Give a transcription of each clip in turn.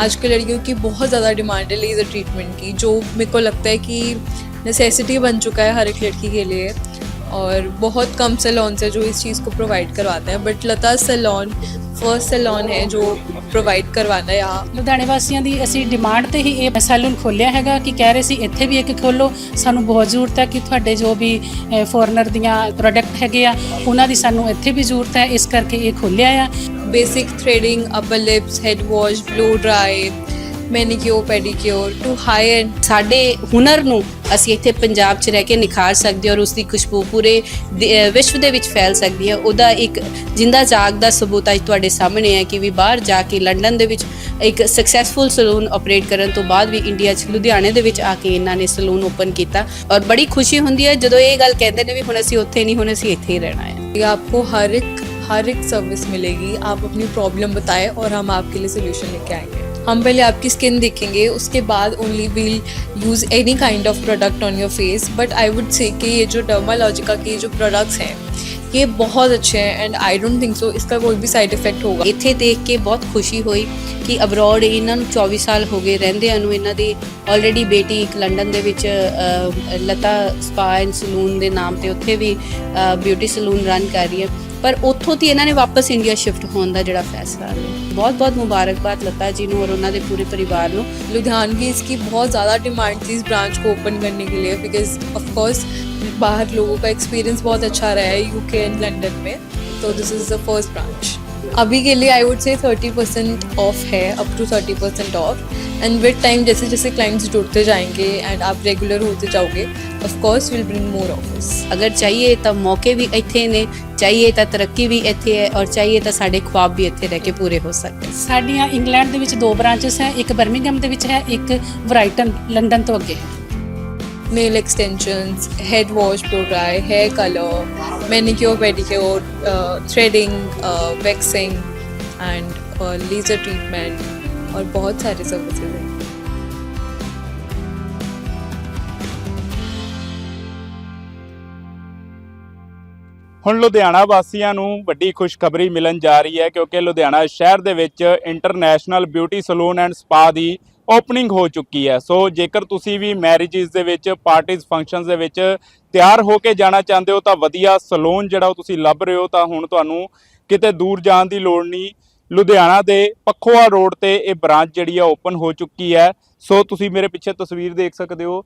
आजकल लड़कियों की बहुत ज़्यादा डिमांड है लेज़र ट्रीटमेंट की जो मेरे को लगता है कि नेसेसिटी बन चुका है हर एक लड़की के लिए और बहुत कम सैलॉन्स है जो इस चीज़ को प्रोवाइड करवाते हैं but Lata salon first salon ਹੈ ਜੋ ਪ੍ਰੋਵਾਈਡ ਕਰਵਾਣਾ ਆ ਲੁਧਿਆਣੇ ਵਾਸੀਆਂ ਦੀ ਅਸੀਂ ਡਿਮਾਂਡ ਤੇ ਹੀ ਇਹ ਸੈਲੂਨ ਖੋਲਿਆ ਹੈਗਾ ਕਿ ਕਹਿ ਰਹੇ ਸੀ ਇੱਥੇ ਵੀ ਇੱਕ ਖੋਲੋ ਸਾਨੂੰ ਬਹੁਤ ਜ਼ਰੂਰਤ ਹੈ ਕਿ ਤੁਹਾਡੇ ਜੋ ਵੀ ਫੋਰਨਰ ਦੀਆਂ ਪ੍ਰੋਡਕਟ ਹੈਗੇ ਆ ਉਹਨਾਂ ਦੀ ਸਾਨੂੰ ਇੱਥੇ ਵੀ ਜ਼ਰੂਰਤ ਹੈ ਇਸ ਕਰਕੇ ਇਹ ਖੋਲਿਆ ਆ basic threading, upper lips, head wash, blow dry, manicure pedicure to high end ਸਾਡੇ ਹੁਨਰ ਨੂੰ ਅਸੀਂ ਇੱਥੇ ਪੰਜਾਬ 'ਚ ਰਹਿ ਕੇ ਨਿਖਾਰ ਸਕਦੇ ਹਾਂ ਔਰ ਉਸ ਦੀ ਖੁਸ਼ਬੂ ਪੂਰੇ ਵਿਸ਼ਵ ਦੇ ਵਿੱਚ ਫੈਲ ਸਕਦੀ ਹੈ ਉਹਦਾ ਇੱਕ ਜਿੰਦਾ ਦਾ ਸਬੂਤ ਅੱਜ ਤੁਹਾਡੇ ਸਾਹਮਣੇ ਹੈ ਕਿ ਵੀ ਬਾਹਰ ਜਾ ਕੇ ਲੰਡਨ ਦੇ ਵਿੱਚ ਇੱਕ ਸਕਸੈਸਫੁਲ ਸਲੂਨ ਆਪਰੇਟ ਕਰਨ ਤੋਂ ਬਾਅਦ ਵੀ ਇੰਡੀਆ 'ਚ ਲੁਧਿਆਣੇ ਦੇ ਵਿੱਚ ਆ ਕੇ ਇਹਨਾਂ ਨੇ ਸਲੂਨ ਓਪਨ ਕੀਤਾ ਔਰ ਬੜੀ ਖੁਸ਼ੀ ਹੁੰਦੀ ਹੈ ਜਦੋਂ ਇਹ ਗੱਲ ਕਹਿੰਦੇ ਨੇ ਵੀ ਹੁਣ ਅਸੀਂ ਉੱਥੇ ਨਹੀਂ ਹੁਣ ਅਸੀਂ ਇੱਥੇ ਹੀ ਰਹਿਣਾ ਹੈ ये ਆਪਕੋ ਹਰ एक हर एक सर्विस मिलेगी आप अपनी प्रॉब्लम बताएं और हम आपके लिए सोल्यूशन लेके आएंगे हम पहले आपकी स्किन देखेंगे उसके बाद only will use any kind of product on your face but I would say कि ये जो डर्मालॉजिका के जो प्रोडक्ट्स हैं ये ਬਹੁਤ ਅੱਛੇ हैं and I don't think so इसका ਕੋਈ ਵੀ ਸਾਈਡ ਇਫੈਕਟ ਹੋਗਾ ਇੱਥੇ ਦੇਖ ਕੇ ਬਹੁਤ ਖੁਸ਼ੀ ਹੋਈ ਕਿ ਅਬਰੋਡ ਇਹਨਾਂ ਨੂੰ 24 ਸਾਲ ਹੋ ਗਏ ਰਹਿੰਦਿਆਂ ਨੂੰ ਇਹਨਾਂ ਦੀ ਆਲਰੇਡੀ ਬੇਟੀ ਇੱਕ ਲੰਡਨ ਦੇ ਵਿੱਚ ਲਤਾ ਸਪਾ ਐਂਡ ਸਲੂਨ ਦੇ ਨਾਮ ਤੇ ਉੱਥੇ ਵੀ ਬਿਊਟੀ ਸਲੂਨ ਰਨ ਕਰ ਰਹੀ ਹੈ ਪਰ ਉੱਥੋਂ ਦੀ ਇਹਨਾਂ ਨੇ ਵਾਪਸ ਇੰਡੀਆ ਸ਼ਿਫਟ ਹੋਣ ਦਾ ਜਿਹੜਾ ਫੈਸਲਾ ਲਿਆ ਬਹੁਤ-ਬਹੁਤ ਮੁਬਾਰਕਬਾਦ ਲਤਾ ਜੀ ਨੂੰ ਔਰ ਉਹਨਾਂ ਦੇ ਪੂਰੇ ਪਰਿਵਾਰ ਨੂੰ ਲੁਧਿਆਣ की इसकी बहुत ज़्यादा डिमांड थी इस ब्रांच को ओपन करने के लिए बिकॉज ऑफ कोर्स बाहर लोगों का एक्सपीरियंस बहुत अच्छा रहा है यूके एंड लंदन में तो this is the first branch अभी के लिए I would say thirty percent off है up to thirty percent off and with time जैसे जैसे क्लाइंट्स जुड़ते जाएंगे एंड आप रेगुलर होते जाओगे of course will bring more office अगर चाहिए तो मौके भी ਇੱਥੇ ਨੇ ਚਾਹੀਏ ਤਾਂ ਤਰੱਕੀ ਵੀ ਇੱਥੇ ਹੈ ਔਰ ਚਾਹੀਏ ਤਾਂ ਸਾਡੇ ਖੁਆਬ ਵੀ ਇੱਥੇ ਰਹਿ ਕੇ ਪੂਰੇ ਹੋ ਸਕਦੇ ਸਾਡੀਆਂ ਇੰਗਲੈਂਡ ਦੇ ਵਿੱਚ ਦੋ ਬ੍ਰਾਂਚਸ ਹੈ ਇੱਕ ਬਰਮਿੰਗਮ ਦੇ ਵਿੱਚ ਹੈ ਇੱਕ ਵਰਾਈਟਨ ਲੰਡਨ ਤੋਂ ਅੱਗੇ ਹੈ nail extensions, head wash, blow dry, hair color, manicure, pedicure, uh, threading, uh, waxing, and uh, laser treatment, or बहुत सारे services. ਹੁਣ ਲੁਧਿਆਣਾ ਵਾਸੀਆਂ ਨੂੰ ਵੱਡੀ ਖੁਸ਼ਖਬਰੀ ਮਿਲਣ ਜਾ ਰਹੀ ਹੈ ਕਿਉਂਕਿ ਲੁਧਿਆਣਾ ਸ਼ਹਿਰ ਦੇ ਵਿੱਚ international beauty salon and spa ਦੀ ਓਪਨਿੰਗ ਹੋ ਚੁੱਕੀ ਹੈ ਸੋ ਜੇਕਰ ਤੁਸੀਂ ਵੀ ਮੈਰਿਜਸ ਦੇ ਵਿੱਚ ਪਾਰਟੀਆਂ ਫੰਕਸ਼ਨਸ ਦੇ ਵਿੱਚ ਤਿਆਰ ਹੋ ਕੇ ਜਾਣਾ ਚਾਹੁੰਦੇ ਹੋ ਤਾਂ ਵਧੀਆ ਸਲੂਨ ਜਿਹੜਾ ਤੁਸੀਂ ਲੱਭ ਰਹੇ ਹੋ ਤਾਂ ਹੁਣ ਤੁਹਾਨੂੰ ਕਿਤੇ ਦੂਰ ਜਾਣ ਦੀ ਲੋੜ ਨਹੀਂ ਲੁਧਿਆਣਾ ਦੇ ਪੱਖੋਆ ਰੋਡ ਤੇ ਇਹ ਬ੍ਰਾਂਚ ਜਿਹੜੀ ਆ ਓਪਨ ਹੋ ਚੁੱਕੀ ਹੈ ਸੋ ਤੁਸੀਂ ਮੇਰੇ ਪਿੱਛੇ ਤਸਵੀਰ ਦੇਖ ਸਕਦੇ ਹੋ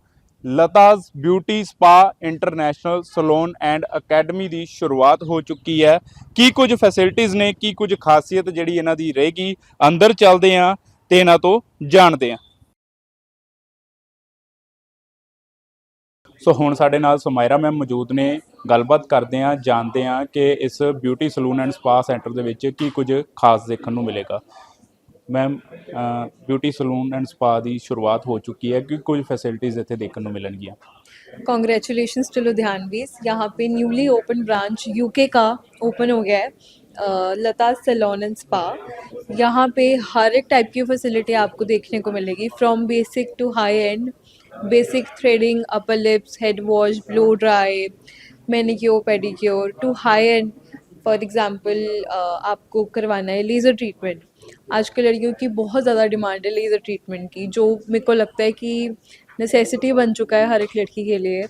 Lata's beauty spa international salon and academy ਦੀ ਸ਼ੁਰੂਆਤ ਹੋ ਚੁੱਕੀ ਹੈ ਕੀ ਕੁਝ ਫੈਸਿਲਿਟੀਆਂ ਨੇ ਕੀ ਕੁਝ ਖਾਸੀਅਤ ਜਿਹੜੀ ਇਹਨਾਂ ਦੀ ਰਹੇਗੀ ਅੰਦਰ ਚੱਲਦੇ ਆਂ ਤੇ ਇਹਨਾਂ ਤੋਂ ਜਾਣਦੇ ਆ ਸੋ ਹੁਣ ਸਾਡੇ ਨਾਲ ਸੁਮੈਰਾ ਮੈਮ ਮੌਜੂਦ ਨੇ ਗੱਲਬਾਤ ਕਰਦੇ ਆ ਜਾਣਦੇ ਆ ਕਿ ਇਸ beauty salon and spa centre ਦੇ ਵਿੱਚ ਕੀ ਕੁਝ ਖਾਸ ਦੇਖਣ ਨੂੰ ਮਿਲੇਗਾ ma'am beauty salon and spa ਦੀ ਸ਼ੁਰੂਆਤ ਹੋ ਚੁੱਕੀ ਹੈ ਕਿ ਕੁਝ ਫੈਸਿਲਿਟੀਆਂ ਇੱਥੇ ਦੇਖਣ ਨੂੰ ਮਿਲਣਗੀਆਂ ਕੰਗ੍ਰੈਚੁਲੇਸ਼ਨਸ ਟੂ ਲੁਧਿਆਨਵੀਸ ਯਹਾਂ ਪੇ ਨਿਊਲੀ ਓਪਨ ਬ੍ਰਾਂਚ ਯੂਕੇ ਕਾ ਓਪਨ ਹੋ ਗਿਆ ਹੈ लता सेलोन एंड स्पा यहाँ पे हर एक टाइप की फैसिलिटी आपको देखने को मिलेगी from basic to high end basic threading upper lips head wash blow dry manicure pedicure to high end for example आपको करवाना है लेज़र ट्रीटमेंट आजकल लड़कियों की बहुत ज़्यादा डिमांड है लेज़र ट्रीटमेंट की जो मेरे को लगता है कि नेसेसिटी बन चुका है हर एक लड़की के लिए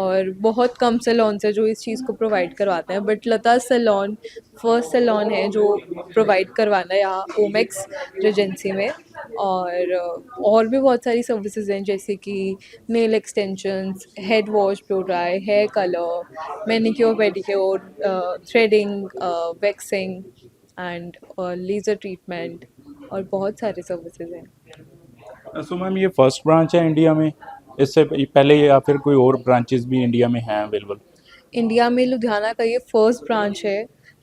और बहुत कम सेलोन से जो इस चीज़ को प्रोवाइड करवाते हैं but Lata salon first salon है जो प्रोवाइड करवाना है यहाँ ओमेक्स रेजेंसी में और uh, और भी बहुत सारी सर्विसेज हैं जैसे कि nail extensions head wash blow dry hair colour manicure pedicure threading waxing and laser treatment और बहुत सारे सर्विसेज हैं सो मैम ये फर्स्ट ब्रांच है इंडिया में इससे पहले या फिर कोई और ब्रांचेस भी इंडिया में हैं अवेलेबल इंडिया में लुधियाना का ये फर्स्ट ब्रांच है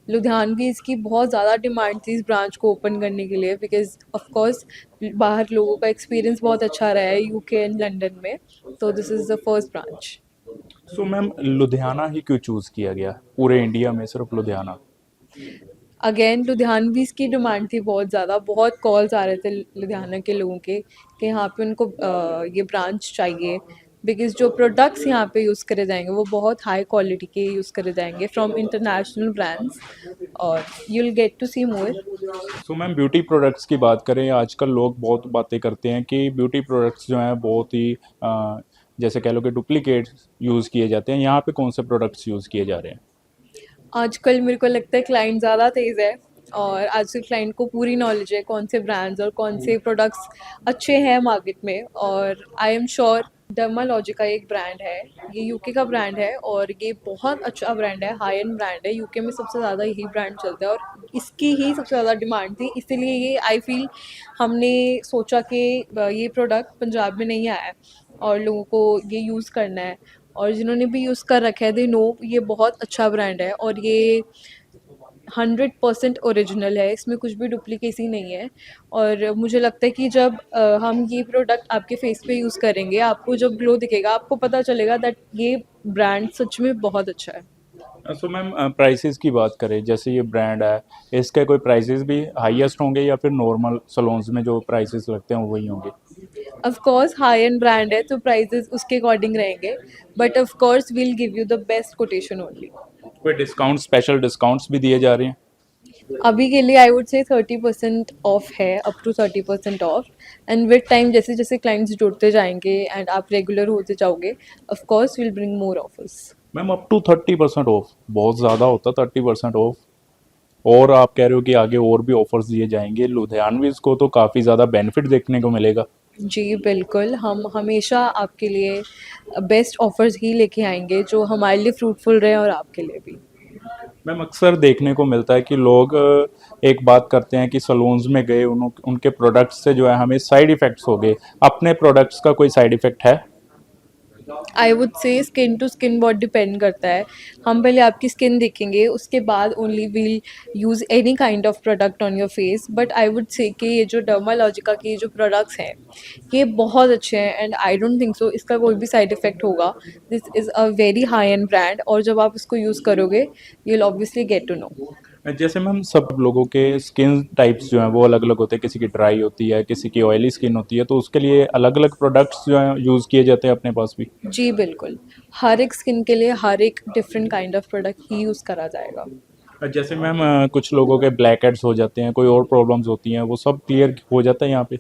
लुधियानवी इसकी बहुत ज़्यादा डिमांड थी इस ब्रांच को ओपन करने के लिए बिकॉज ऑफकोर्स बाहर लोगों का एक्सपीरियंस बहुत अच्छा रहा है यूके एंड लंदन में तो this is the first branch so ma'am Ludhiana ही क्यों चूज़ किया गया पूरे इंडिया में सिर्फ लुधियाना अगेन भी की डिमांड थी बहुत ज़्यादा बहुत कॉल्स आ रहे थे लुधियाना के लोगों के कि यहाँ पे उनको आ, ये ब्रांच चाहिए बिकॉज जो प्रोडक्ट्स यहाँ पे यूज़ करे जाएंगे वो बहुत हाई क्वालिटी के यूज़ करे जाएंगे फ्रॉम इंटरनेशनल ब्रांड्स और you will get to see more so ma'am beauty products की बात करें आजकल लोग बहुत बातें करते हैं कि ब्यूटी प्रोडक्ट्स जो हैं बहुत ही आ, जैसे कह लो कि डुप्लीकेट यूज़ किए जाते हैं यहाँ पे कौन से प्रोडक्ट्स यूज़ किए जा रहे हैं आजकल मेरे को लगता है क्लाइंट ज़्यादा तेज़ है और आजकल क्लाइंट को पूरी नॉलेज है कौन से ब्रांड्स और कौन से प्रोडक्ट्स अच्छे हैं मार्केट में और आई एम श्योर डर्मालॉजी का एक ब्रांड है ये यूके का ब्रांड है और ये बहुत अच्छा ब्रांड है हाई एंड ब्रांड है यूके में सबसे ज़्यादा यही ब्रांड चलता है और इसकी ही सबसे ज़्यादा डिमांड थी इसीलिए ये आई फील हमने सोचा कि ये प्रोडक्ट पंजाब में नहीं आया है और लोगों को ये यूज़ करना है और जिन्होंने भी यूज़ कर रखा है दे नो ये बहुत अच्छा ब्रांड है और ये हंड्रेड परसेंट औरिजिनल है इसमें कुछ भी डुप्लीकेसी नहीं है और मुझे लगता है कि जब आ, हम ये प्रोडक्ट आपके फेस पे यूज़ करेंगे आपको जब ग्लो दिखेगा आपको पता चलेगा दैट ये ब्रांड सच में बहुत अच्छा है सो मैम प्राइसेस की बात करें जैसे ये ब्रांड है इसके कोई प्राइसेस भी हाईएस्ट होंगे या फिर नॉर्मल सलोन्स में जो प्राइसेस लगते हैं वही होंगे of course high end brand है तो प्राइसेस उसके अकॉर्डिंग रहेंगे but of course will give you the best quotation only कोई डिस्काउंट स्पेशल डिस्काउंट्स भी दिए जा रहे हैं अभी के लिए I would say thirty percent off है up to thirty percent off and with time जैसे जैसे क्लाइंट्स जुड़ते जाएंगे एंड आप रेगुलर होते जाओगे of course will bring more offers ma'am up to thirty percent off बहुत ज़्यादा होता थर्टी परसेंट ऑफ और आप कह रहे हो कि आगे और भी ऑफर्स दिए जाएंगे लुधियानवीज को तो काफ़ी ज़्यादा बेनिफिट देखने को मिलेगा जी बिल्कुल हम हमेशा आपके लिए बेस्ट ऑफर्स ही लेके आएंगे जो हमारे लिए फ्रूटफुल रहे और आपके लिए भी मैम अक्सर देखने को मिलता है कि लोग एक बात करते हैं कि सलून्स में गए उन, उनके प्रोडक्ट्स से जो है हमें साइड इफ़ेक्ट्स हो गए अपने प्रोडक्ट्स का कोई साइड इफ़ेक्ट है I would say skin to skin बहुत डिपेंड करता है हम पहले आपकी स्किन देखेंगे उसके बाद only will use any kind of product on your face but I would say कि ये जो डर्मालॉजिका के जो प्रोडक्ट्स हैं ये बहुत अच्छे हैं and I don't think so इसका कोई भी साइड इफ़ेक्ट होगा this is a very high end brand और जब आप इसको यूज़ करोगे you will obviously get to know जैसे मैम सब लोगों के स्किन टाइप्स जो हैं वो अलग अलग होते हैं किसी की ड्राई होती है किसी की ऑयली स्किन होती है तो उसके लिए अलग अलग प्रोडक्ट्स जो हैं यूज़ किए जाते हैं अपने पास भी जी बिल्कुल हर एक स्किन के लिए हर एक डिफरेंट काइंड ऑफ प्रोडक्ट ही यूज़ करा जाएगा जैसे मैम कुछ लोगों के ब्लैक हेड्स हो जाते हैं कोई और प्रॉब्लम्स होती हैं वो सब क्लियर हो जाता है यहाँ पे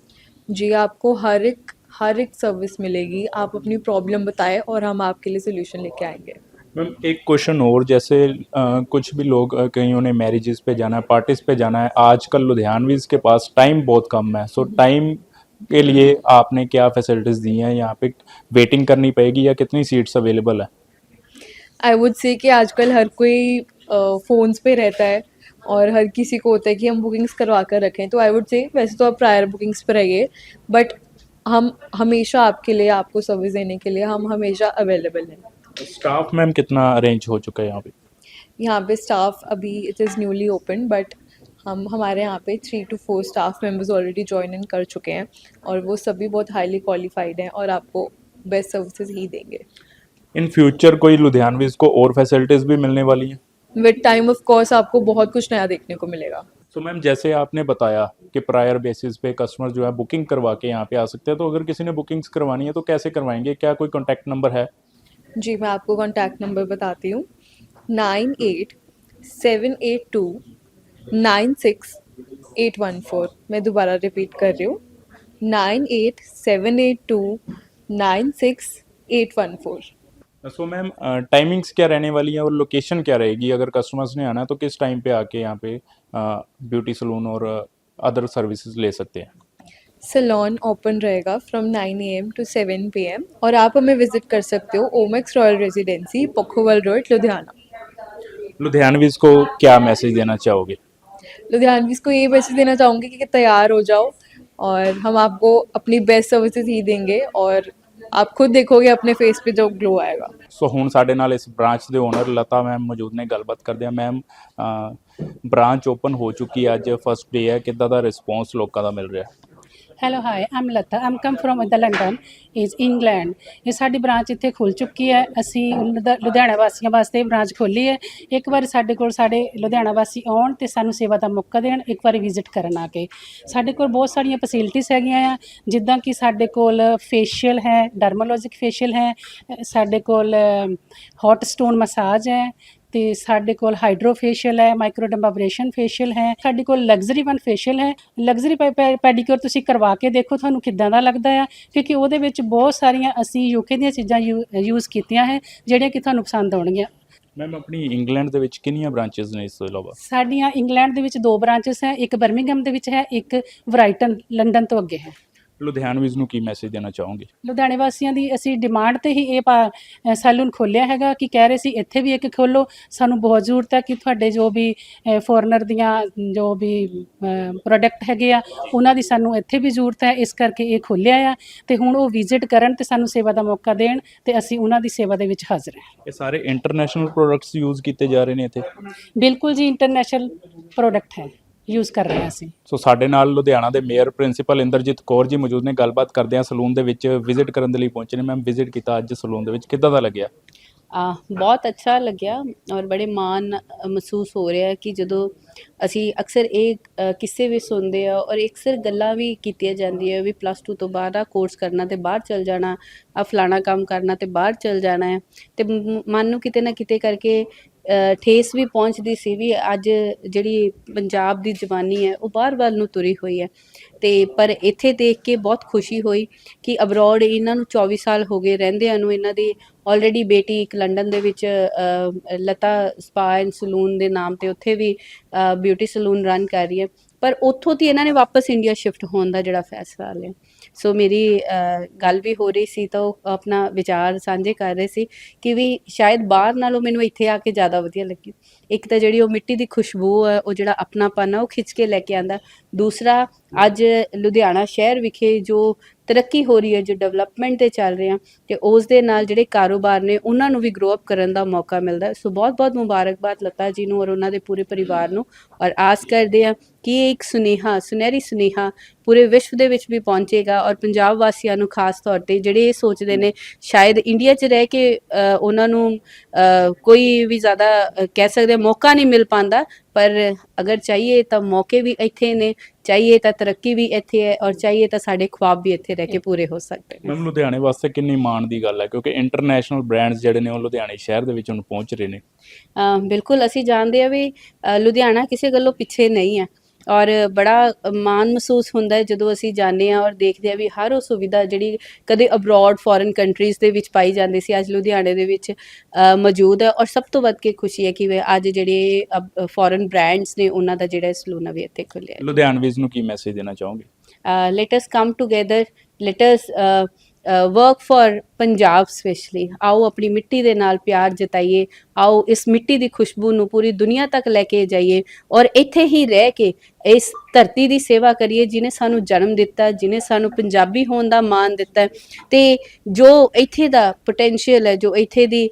जी आपको हर एक हर एक सर्विस मिलेगी आप अपनी प्रॉब्लम बताएं और हम आपके लिए सोल्यूशन लेके आएंगे मैम एक क्वेश्चन और जैसे आ, कुछ भी लोग कहीं ने मैरिजेस पे जाना है पार्टीज पे जाना है आजकल लुधियानवीज के पास टाइम बहुत कम है सो टाइम के लिए आपने क्या फैसिलिटीज़ दी हैं यहाँ पे वेटिंग करनी पड़ेगी या कितनी सीट्स अवेलेबल है आई वुड से कि आजकल हर कोई फ़ोन्स पे रहता है और हर किसी को होता है कि हम बुकिंग्स करवा कर रखें तो आई वुड से वैसे तो आप प्रायर बुकिंग्स पर रहिए बट हम हमेशा आपके लिए आपको सर्विस देने के लिए हम हमेशा अवेलेबल हैं स्टाफ मैम कितना अरेंज हो चुका है यहाँ पे यहाँ पे स्टाफ अभी it is newly open but हम हमारे यहाँ पे three two four staff members already join in कर चुके हैं और वो सभी बहुत हाईली क्वालिफाइड हैं और आपको बेस्ट सर्विसेज ही देंगे इन फ्यूचर कोई लुधियानवी इसको और फैसिलिटीज़ भी मिलने वाली हैं विद टाइम ऑफ कोर्स आपको बहुत कुछ नया देखने को मिलेगा सो so, मैम जैसे आपने बताया कि प्रायर बेसिस पे कस्टमर जो है बुकिंग करवा के यहाँ पे आ सकते हैं तो अगर किसी ने बुकिंग्स करवानी है तो कैसे करवाएंगे क्या कोई कॉन्टैक्ट नंबर है जी मैं आपको कॉन्टैक्ट नंबर बताती हूँ nine eight seven eight two nine six eight one four मैं दोबारा रिपीट कर रही हूँ nine eight seven eight two nine six eight one four so ma'am timings क्या रहने वाली है और लोकेशन क्या रहेगी अगर कस्टमर्स ने आना तो किस टाइम पे आके यहाँ पे ब्यूटी uh, सलून और अदर uh, सर्विसेज ले सकते हैं सलोन ओपन रहेगा फ्रॉम 9 A M to 7 P M और आप हमें विजिट कर सकते हो Omaxe Royal Residency Pakhowal Road Ludhiana लुधियानवीज को क्या मैसेज देना चाहोगे लुधियानवीज को ये मैसेज देना चाहूँगी कि तैयार हो जाओ और हम आपको अपनी बेस्ट सर्विसेज ही देंगे और ਆਪ ਖੁਦ ਦੇਖੋਗੇ ਆਪਣੇ ਫੇਸ 'ਤੇ ਜੋ ਗਲੋ ਆਏਗਾ ਸੋ ਹੁਣ ਸਾਡੇ ਨਾਲ ਇਸ ਬ੍ਰਾਂਚ ਦੇ ਓਨਰ ਲਤਾ ਮੈਮ ਮੌਜੂਦ ਨੇ ਗੱਲਬਾਤ ਕਰਦੇ ਆ ਮੈਮ ਬ੍ਰਾਂਚ ਓਪਨ ਹੋ ਚੁੱਕੀ ਅੱਜ ਫਸਟ ਡੇ ਹੈ ਕਿੱਦਾਂ ਦਾ ਰਿਸਪੌਂਸ ਲੋਕਾਂ ਦਾ ਮਿਲ ਰਿਹਾ hello hi I'm Lata I'm come from the London is England ਇਹ ਸਾਡੀ ਬ੍ਰਾਂਚ ਇੱਥੇ ਖੁੱਲ ਚੁੱਕੀ ਹੈ ਅਸੀਂ ਲੁਧਿਆਣਾ ਵਾਸੀਆਂ ਵਾਸਤੇ ਬ੍ਰਾਂਚ ਖੋਲੀ ਹੈ ਇੱਕ ਵਾਰ ਸਾਡੇ ਕੋਲ ਸਾਡੇ ਲੁਧਿਆਣਾ ਵਾਸੀ ਆਉਣ ਤੇ ਸਾਨੂੰ ਸੇਵਾ ਦਾ ਮੌਕਾ ਦੇਣ ਇੱਕ ਵਾਰ ਵਿਜ਼ਿਟ ਕਰਨ ਆ ਕੇ ਸਾਡੇ ਕੋਲ ਬਹੁਤ ਸਾਰੀਆਂ ਫੈਸਿਲਿਟੀਆਂ ਹੈਗੀਆਂ ਆ ਜਿੱਦਾਂ ਕਿ ਸਾਡੇ ਕੋਲ ਫੇਸ਼ੀਅਲ ਹੈ ਡਰਮਾਲੋਜਿਕ ਫੇਸ਼ੀਅਲ ਹੈ ਸਾਡੇ ਕੋਲ ਹੌਟ ਸਟੋਨ ਮਸਾਜ ਹੈ ਤੇ ਸਾਡੇ ਕੋਲ ਹਾਈਡਰੋ ਫੇਸ਼ੀਅਲ ਹੈ ਮਾਈਕਰੋ ਡੰਬਾਬਰੇਸ਼ਨ ਫੇਸ਼ੀਅਲ ਹੈ ਸਾਡੇ ਕੋਲ ਲਗਜ਼ਰੀ ਵਨ ਫੇਸ਼ੀਅਲ ਹੈ ਲਗਜ਼ਰੀ ਪੈਡੀਕਿਉਰ ਤੁਸੀਂ ਕਰਵਾ ਕੇ ਦੇਖੋ ਤੁਹਾਨੂੰ ਕਿੱਦਾਂ ਦਾ ਲੱਗਦਾ ਆ ਕਿਉਂਕਿ ਉਹਦੇ ਵਿੱਚ ਬਹੁਤ ਸਾਰੀਆਂ ਅਸੀਂ ਯੂਕੇ ਦੀਆਂ ਚੀਜ਼ਾਂ ਯੂਜ਼ ਕੀਤੀਆਂ ਹੈ ਜਿਹੜੀਆਂ ਕਿ ਤੁਹਾਨੂੰ ਪਸੰਦ ਆਉਣਗੀਆਂ ਮੈਮ ਆਪਣੀ ਇੰਗਲੈਂਡ ਦੇ ਵਿੱਚ ਕਿੰਨੀਆਂ ਬ੍ਰਾਂਚੇਸ ਨੇ ਇਸ ਤੋਂ ਇਲਾਵਾ ਸਾਡੀਆਂ ਇੰਗਲੈਂਡ ਦੇ ਵਿੱਚ ਦੋ ਬ੍ਰਾਂਚੇਸ ਹੈ ਇੱਕ ਬਰਮਿੰਗਮ ਦੇ ਵਿੱਚ ਹੈ ਇੱਕ ਬ੍ਰਾਈਟਨ ਲੰਡਨ ਤੋਂ ਅੱਗੇ ਹੈ ਲੁਧਿਆਣਵੀਜ਼ ਨੂੰ ਕੀ ਮੈਸੇਜ ਦੇਣਾ ਚਾਹੋਗੇ ਲੁਧਿਆਣੇ ਵਾਸੀਆਂ ਦੀ ਅਸੀਂ ਡਿਮਾਂਡ ਤੇ ਹੀ ਇਹ ਸੈਲੂਨ ਖੋਲਿਆ ਹੈਗਾ ਕਿ ਕਹਿ ਰਹੇ ਸੀ ਇੱਥੇ ਵੀ ਇੱਕ ਖੋਲੋ ਸਾਨੂੰ ਬਹੁਤ ਜ਼ਰੂਰਤ ਹੈ ਕਿ ਤੁਹਾਡੇ ਜੋ ਵੀ ਫੋਰਨਰ ਦੀਆਂ ਜੋ ਵੀ ਪ੍ਰੋਡਕਟ ਹੈਗੇ ਆ ਉਹਨਾਂ ਦੀ ਸਾਨੂੰ ਇੱਥੇ ਵੀ ਜ਼ਰੂਰਤ ਹੈ ਇਸ ਕਰਕੇ ਇਹ ਖੋਲਿਆ ਆ ਤੇ ਹੁਣ ਉਹ ਵਿਜ਼ਿਟ ਕਰਨ ਤੇ ਸਾਨੂੰ ਸੇਵਾ ਦਾ ਮੌਕਾ ਦੇਣ ਤੇ ਅਸੀਂ ਉਹਨਾਂ ਦੀ ਸੇਵਾ ਦੇ ਵਿੱਚ ਹਾਜ਼ਰ ਹਾਂ ਇਹ ਸਾਰੇ ਇੰਟਰਨੈਸ਼ਨਲ ਪ੍ਰੋਡਕਟਸ ਯੂਜ਼ ਕੀਤੇ ਜਾ ਰਹੇ ਨੇ ਇੱਥੇ ਬਿਲਕੁਲ ਜੀ ਇੰਟਰਨੈਸ਼ਨਲ ਪ੍ਰੋਡਕਟ ਹੈ ਯੂਜ਼ ਕਰ ਰਹੇ ਹਾਂ ਅਸੀਂ ਸੋ ਸਾਡੇ ਨਾਲ ਲੁਧਿਆਣਾ ਦੇ ਮੇਅਰ ਪ੍ਰਿੰਸੀਪਲ ਇੰਦਰਜੀਤ ਕੌਰ ਜੀ ਮੌਜੂਦ ਨੇ ਗੱਲਬਾਤ ਕਰਦੇ ਆ ਸਲੂਨ ਦੇ ਵਿੱਚ ਵਿਜ਼ਿਟ ਕਰਨ ਦੇ ਲਈ ਪਹੁੰਚੇ ਨੇ ਮੈਮ ਵਿਜ਼ਿਟ ਕੀਤਾ ਅੱਜ ਸਲੂਨ ਦੇ ਵਿੱਚ ਕਿੱਦਾਂ ਦਾ ਲੱਗਿਆ ਆ ਬਹੁਤ ਅੱਛਾ ਲੱਗਿਆ ਔਰ ਬੜੇ ਮਾਣ ਮਹਿਸੂਸ ਹੋ ਰਿਹਾ ਕਿ ਜਦੋਂ ਅਸੀਂ ਅਕਸਰ ਇਹ ਕਿਸੇ ਵੀ ਸੁਣਦੇ ਆ ਔਰ ਅਕਸਰ ਗੱਲਾਂ ਵੀ ਕੀਤੀਆਂ ਜਾਂਦੀਆਂ ਵੀ ਪਲੱਸ 2 ਤੋਂ ਬਾਅਦ ਆ ਕੋਰਸ ਕਰਨਾ ਤੇ ਬਾਹਰ ਚਲ ਜਾਣਾ ਆ ਫਲਾਣਾ ਕੰਮ ਕਰਨਾ ਤੇ ਬਾਹਰ ਚਲ ਜਾਣਾ ਹੈ ਤੇ ਮਨ ਨੂੰ ਕਿਤੇ ਨਾ ਕਿਤੇ ਕਰਕੇ ਠੇਸ ਵੀ ਪਹੁੰਚਦੀ ਸੀ ਵੀ ਅੱਜ ਜਿਹੜੀ ਪੰਜਾਬ ਦੀ ਜਵਾਨੀ ਹੈ ਉਹ ਬਾਹਰ ਵੱਲ ਨੂੰ ਤੁਰੀ ਹੋਈ ਹੈ ਤੇ ਪਰ ਇੱਥੇ ਦੇਖ ਕੇ ਬਹੁਤ ਖੁਸ਼ੀ ਹੋਈ ਕਿ ਅਬਰੋਡ ਇਹਨਾਂ ਨੂੰ 24 ਸਾਲ ਹੋ ਗਏ ਰਹਿੰਦੇ ਨੂੰ ਇਹਨਾਂ ਦੀ ਆਲਰੇਡੀ ਬੇਟੀ ਇੱਕ ਲੰਡਨ ਦੇ ਵਿੱਚ ਲਤਾ ਸਪਾ ਐਂਡ ਸਲੂਨ ਦੇ ਨਾਮ ਤੇ ਉੱਥੇ ਵੀ ਬਿਊਟੀ ਸਲੂਨ ਰਨ ਕਰ ਰਹੀ ਹੈ ਪਰ ਉੱਥੋਂ ਦੀ ਇਹਨਾਂ ਨੇ ਵਾਪਸ ਇੰਡੀਆ ਸ਼ਿਫਟ ਹੋਣ ਦਾ ਜਿਹੜਾ ਫੈਸਲਾ ਲਿਆ ਸੋ ਮੇਰੀ ਗੱਲ ਵੀ ਹੋ ਰਹੀ ਸੀ ਤਾਂ ਆਪਣਾ ਵਿਚਾਰ ਸਾਂਝੇ ਕਰ ਰਹੇ ਸੀ ਕਿ ਵੀ ਸ਼ਾਇਦ ਬਾਹਰ ਨਾਲੋਂ ਮੈਨੂੰ ਇੱਥੇ ਆ ਕੇ ਜ਼ਿਆਦਾ ਵਧੀਆ ਲੱਗੀ ਇੱਕ ਤਾਂ ਜਿਹੜੀ ਉਹ ਮਿੱਟੀ ਦੀ ਖੁਸ਼ਬੂ ਹੈ ਉਹ ਜਿਹੜਾ ਆਪਣਾਪਨ ਹੈ ਉਹ ਖਿੱਚ ਕੇ ਲੈ ਕੇ ਆਂਦਾ ਦੂਸਰਾ ਅੱਜ ਲੁਧਿਆਣਾ ਸ਼ਹਿਰ ਵਿਖੇ ਜੋ ਤਰੱਕੀ ਹੋ ਰਹੀ ਹੈ ਜੋ ਡਿਵੈਲਪਮੈਂਟ ਤੇ ਚੱਲ ਰਹੇ ਆ ਤੇ ਉਸ ਦੇ ਨਾਲ ਜਿਹੜੇ ਕਾਰੋਬਾਰ ਨੇ ਉਹਨਾਂ ਨੂੰ ਵੀ ਗਰੋ ਅਪ ਕਰਨ ਦਾ ਮੌਕਾ ਮਿਲਦਾ ਸੋ ਬਹੁਤ-ਬਹੁਤ ਮੁਬਾਰਕਬਾਦ ਲਤਾ ਜੀ ਨੂੰ ਔਰ ਉਹਨਾਂ ਦੇ ਪੂਰੇ ਪਰਿਵਾਰ ਨੂੰ ਔਰ ਆਸ ਕਰਦੇ ਆ ਕਿ ਇਹ ਇੱਕ ਸੁਨੇਹਾ ਸੁਨਹਿਰੀ ਸੁਨੇਹਾ ਪੂਰੇ ਵਿਸ਼ਵ ਦੇ ਵਿੱਚ ਵੀ ਪਹੁੰਚੇਗਾ ਔਰ ਪੰਜਾਬ ਵਾਸੀਆਂ ਨੂੰ ਖਾਸ ਤੌਰ ਤੇ ਜਿਹੜੇ ਇਹ ਸੋਚਦੇ ਨੇ ਸ਼ਾਇਦ ਇੰਡੀਆ 'ਚ ਰਹਿ ਕੇ ਉਹਨਾਂ ਨੂੰ ਕੋਈ ਵੀ ਜ਼ਿਆਦਾ ਕਹਿ ਸਕਦੇ ਮੌਕਾ ਨਹੀਂ ਮਿਲ ਪਾਂਦਾ ਪਰ ਅਗਰ ਚਾਹੀਏ ਤਾਂ ਮੌਕੇ ਵੀ ਇੱਥੇ ਨੇ ਚਾਹੀਏ ਤਾਂ ਤਰੱਕੀ ਵੀ ਇੱਥੇ ਹੈ ਔਰ ਚਾਹੀਏ ਤਾਂ ਸਾਡੇ ਖੁਆਬ ਵੀ ਇੱਥੇ ਰਹਿ ਕੇ ਪੂਰੇ ਹੋ ਸਕਦੇ ਨੇ ਮੈਮ ਲੁਧਿਆਣੇ ਵਾਸਤੇ ਕਿੰਨੀ ਮਾਣ ਦੀ ਗੱਲ ਹੈ ਕਿਉਂਕਿ ਇੰਟਰਨੈਸ਼ਨਲ ਬ੍ਰਾਂਡਸ ਜਿਹੜੇ ਨੇ ਉਹ ਲੁਧਿਆਣੇ ਸ਼ਹਿਰ ਦੇ ਵਿੱਚ ਹੁਣ ਪਹੁੰਚ ਰਹੇ ਨੇ ਬਿਲਕੁਲ ਅਸੀਂ ਜਾਣਦੇ ਆ ਵੀ ਲੁਧਿਆਣਾ ਕਿਸੇ ਗੱਲੋਂ ਪਿੱਛੇ ਨਹੀਂ ਹੈ ਔਰ ਬੜਾ ਮਾਣ ਮਹਿਸੂਸ ਹੁੰਦਾ ਹੈ ਜਦੋਂ ਅਸੀਂ ਜਾਂਦੇ ਆ ਔਰ ਦੇਖਦੇ ਆ ਵੀ ਹਰ ਉਹ ਸੁਵਿਧਾ ਜਿਹੜੀ ਕਦੇ ਅਬਰੋਡ ਫੋਰਨ ਕੰਟਰੀਜ਼ ਦੇ ਵਿੱਚ ਪਾਈ ਜਾਂਦੀ ਸੀ ਅੱਜ ਲੁਧਿਆਣੇ ਦੇ ਵਿੱਚ ਮੌਜੂਦ ਹੈ ਔਰ ਸਭ ਤੋਂ ਵੱਧ ਕੇ ਖੁਸ਼ੀ ਹੈ ਕਿ ਵੇ ਅੱਜ ਜਿਹੜੇ ਫੋਰਨ ਬ੍ਰਾਂਡਸ ਨੇ ਉਹਨਾਂ ਦਾ ਜਿਹੜਾ ਸਲੂਨ ਵੀ ਇੱਥੇ ਖੁੱਲਿਆ ਹੈ ਲੁਧਿਆਣਵੀਜ਼ ਨੂੰ ਕੀ ਮੈਸੇਜ ਦੇਣਾ ਚਾਹੋਗੇ let us come together let us work for Punjab specially ਆਓ ਆਪਣੀ ਮਿੱਟੀ ਦੇ ਨਾਲ ਪਿਆਰ ਜਤਾਈਏ ਆਓ ਇਸ ਮਿੱਟੀ ਦੀ ਖੁਸ਼ਬੂ ਨੂੰ ਪੂਰੀ ਦੁਨੀਆ ਤੱਕ ਲੈ ਕੇ ਜਾਈਏ ਔਰ ਇੱਥੇ ਹੀ ਰਹਿ ਕੇ ਇਸ ਧਰਤੀ ਦੀ ਸੇਵਾ ਕਰੀਏ ਜਿਨੇ ਸਾਨੂੰ ਜਨਮ ਦਿੱਤਾ ਜਿਨੇ ਸਾਨੂੰ ਪੰਜਾਬੀ ਹੋਣ ਦਾ ਮਾਣ ਦਿੱਤਾ ਤੇ ਜੋ ਇੱਥੇ ਦਾ ਪੋਟੈਂਸ਼ੀਅਲ ਹੈ ਜੋ ਇੱਥੇ ਦੀ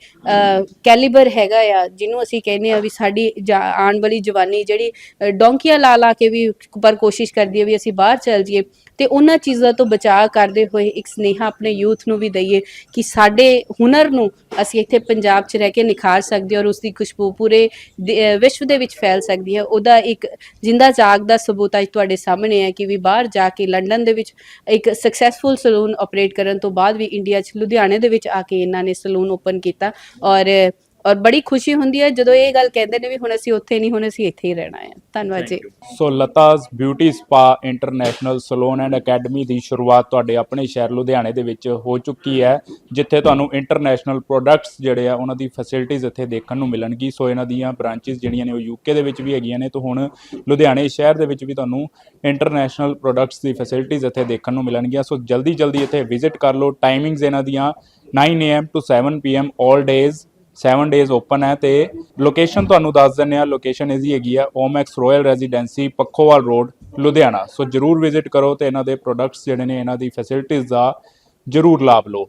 ਕੈਲੀਬਰ ਹੈਗਾ ਆ ਜਿਹਨੂੰ ਅਸੀਂ ਕਹਿੰਦੇ ਆ ਵੀ ਸਾਡੀ ਆਉਣ ਵਾਲੀ ਜਵਾਨੀ ਜਿਹੜੀ ਡੋਂਕੀਆਂ ਲਾ ਲਾ ਕੇ ਵੀ ਪਰ ਕੋਸ਼ਿਸ਼ ਕਰਦੀ ਹੈ ਵੀ ਅਸੀਂ ਬਾਹਰ ਚੱਲ ਜਾਈਏ ਤੇ ਉਹਨਾਂ ਚੀਜ਼ਾਂ ਤੋਂ ਬਚਾਅ ਕਰਦੇ ਹੋਏ ਇੱਕ ਸਨੇਹਾ ਆਪਣੇ ਯੂਥ ਨੂੰ ਵੀ ਦਈਏ ਕਿ ਸਾਡੇ ਹੁਨਰ ਨੂੰ ਅਸੀਂ ਇੱਥੇ ਪੰਜਾਬ 'ਚ ਰਹਿ ਕੇ ਨਿਖਾਰ ਸਕਦੇ ਔਰ ਉਸ ਦੀ ਖੁਸ਼ਬੂ ਪੂਰੇ ਵਿਸ਼ਵ ਦੇ ਵਿੱਚ ਫੈਲ ਸਕਦੀ ਹੈ ਉਹਦਾ ਇੱਕ ਜਿੰਦਾ ਦਾ ਸਬੂਤ ਅੱਜ ਤੁਹਾਡੇ ਸਾਹਮਣੇ ਹੈ ਕਿ ਵੀ ਬਾਹਰ ਜਾ ਕੇ ਲੰਡਨ ਦੇ ਵਿੱਚ ਇੱਕ ਸਕਸੈਸਫੁਲ ਸਲੂਨ ਆਪਰੇਟ ਕਰਨ ਤੋਂ ਬਾਅਦ ਵੀ ਇੰਡੀਆ 'ਚ ਲੁਧਿਆਣੇ ਦੇ ਵਿੱਚ ਆ ਕੇ ਇਹਨਾਂ ਨੇ ਸਲੂਨ ਓਪਨ ਕੀਤਾ ਔਰ ਔਰ ਬੜੀ ਖੁਸ਼ੀ ਹੁੰਦੀ ਹੈ ਜਦੋਂ ਇਹ ਗੱਲ ਕਹਿੰਦੇ ਨੇ ਵੀ ਹੁਣ ਅਸੀਂ ਉੱਥੇ ਨਹੀਂ ਹੁਣ ਅਸੀਂ ਇੱਥੇ ਹੀ ਰਹਿਣਾ ਹੈ ਧੰਨਵਾਦ ਜੀ so Lata's beauty spa international salon and academy ਦੀ ਸ਼ੁਰੂਆਤ ਤੁਹਾਡੇ ਆਪਣੇ ਸ਼ਹਿਰ ਲੁਧਿਆਣੇ ਦੇ ਵਿੱਚ ਹੋ ਚੁੱਕੀ ਹੈ ਜਿੱਥੇ ਤੁਹਾਨੂੰ ਇੰਟਰਨੈਸ਼ਨਲ ਪ੍ਰੋਡਕਟਸ ਜਿਹੜੇ ਆ ਉਹਨਾਂ ਦੀ ਫੈਸਿਲਿਟੀਆਂ ਇੱਥੇ ਦੇਖਣ ਨੂੰ ਮਿਲਣਗੀ ਸੋ ਇਹਨਾਂ ਦੀਆਂ ਬ੍ਰਾਂਚਸ ਜਿਹੜੀਆਂ ਨੇ ਉਹ ਯੂਕੇ ਦੇ ਵਿੱਚ ਵੀ ਹੈਗੀਆਂ ਨੇ ਤੋਂ ਹੁਣ ਲੁਧਿਆਣੇ ਸ਼ਹਿਰ ਦੇ ਵਿੱਚ ਵੀ ਤੁਹਾਨੂੰ ਇੰਟਰਨੈਸ਼ਨਲ ਪ੍ਰੋਡਕਟਸ ਦੀ ਫੈਸਿਲਿਟੀਆਂ ਇੱਥੇ ਦੇਖਣ ਨੂੰ ਮਿਲਣਗੀਆਂ ਸੋ ਜਲਦੀ ਜਲਦੀ ਇੱਥੇ ਵਿਜ਼ਿਟ ਕਰ ਲਓ ਟਾਈਮਿੰਗਸ ਇਹਨਾਂ ਦੀਆਂ 9 am to 7 pm all days 7 days open ਹੈ ਤੇ ਲੋਕੇਸ਼ਨ ਤੁਹਾਨੂੰ ਦੱਸ ਦਿੰਨੇ ਆ ਲੋਕੇਸ਼ਨ ਇਹਦੀ ਹੈਗੀ ਆ Omaxe Royal Residency Pakhowal Road Ludhiana so ਜਰੂਰ ਵਿਜ਼ਿਟ ਕਰੋ ਤੇ ਇਹਨਾਂ ਦੇ ਪ੍ਰੋਡਕਟਸ ਜਿਹੜੇ ਨੇ ਇਹਨਾਂ ਦੀ ਫੈਸਿਲਿਟੀਆਂ ਦਾ ਜਰੂਰ ਲਾਭ ਲਓ